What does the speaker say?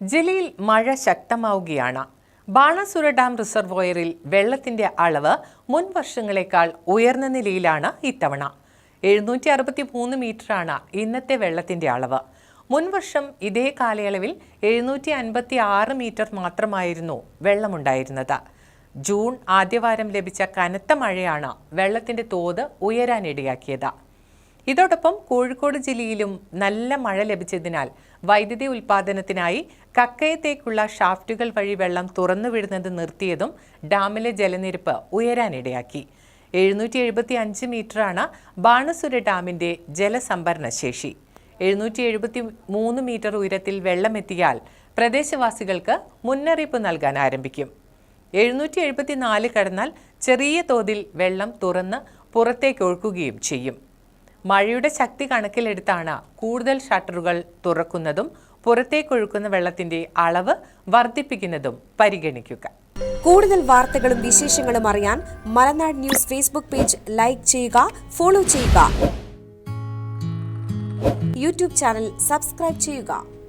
ജില്ലയിൽ മഴ ശക്തമാവുകയാണ്. ബാണസുര ഡാം റിസർവോയറിൽ വെള്ളത്തിന്റെ അളവ് മുൻ വർഷങ്ങളെക്കാൾ ഉയർന്ന നിലയിലാണ് ഇത്തവണ. എഴുന്നൂറ്റി അറുപത്തി മൂന്ന് മീറ്ററാണ് ഇന്നത്തെ വെള്ളത്തിന്റെ അളവ്. മുൻവർഷം ഇതേ കാലയളവിൽ എഴുന്നൂറ്റി അൻപത്തി ആറ് മീറ്റർ മാത്രമായിരുന്നു വെള്ളമുണ്ടായിരുന്നത്. ജൂൺ ആദ്യവാരം ലഭിച്ച കനത്ത മഴയാണ് വെള്ളത്തിന്റെ തോത് ഉയരാനിടയാക്കിയത്. ഇതോടൊപ്പം കോഴിക്കോട് ജില്ലയിലും നല്ല മഴ ലഭിച്ചതിനാൽ വൈദ്യുതി ഉൽപാദനത്തിനായി കക്കയത്തേക്കുള്ള ഷാഫ്റ്റുകൾ വഴി വെള്ളം തുറന്നുവിടുന്നത് നിർത്തിയതും ഡാമിലെ ജലനിരപ്പ് ഉയരാനിടയാക്കി. എഴുന്നൂറ്റി എഴുപത്തി അഞ്ച് മീറ്ററാണ് ബാണസുര ഡാമിന്റെ ജലസംഭരണ ശേഷി. എഴുന്നൂറ്റി എഴുപത്തി മൂന്ന് മീറ്റർ ഉയരത്തിൽ വെള്ളമെത്തിയാൽ പ്രദേശവാസികൾക്ക് മുന്നറിയിപ്പ് നൽകാൻ ആരംഭിക്കും. എഴുന്നൂറ്റി എഴുപത്തി നാല് കടന്നാൽ ചെറിയ തോതിൽ വെള്ളം തുറന്ന് പുറത്തേക്ക് ഒഴുക്കുകയും ചെയ്യും. മഴയുടെ ശക്തി കണക്കിലെടുത്താണ് കൂടുതൽ ഷട്ടറുകൾ തുറക്കുന്നതും പുറത്തേക്കൊഴുക്കുന്ന വെള്ളത്തിന്റെ അളവ് വർദ്ധിപ്പിക്കുന്നതും പരിഗണിക്കുക. കൂടുതൽ വാർത്തകളും വിശേഷങ്ങളും അറിയാൻ Malanad news Facebook page like ചെയ്യുക ഫോളോ ചെയ്യുക. യൂട്യൂബ് ചാനൽ സബ്സ്ക്രൈബ് ചെയ്യുക.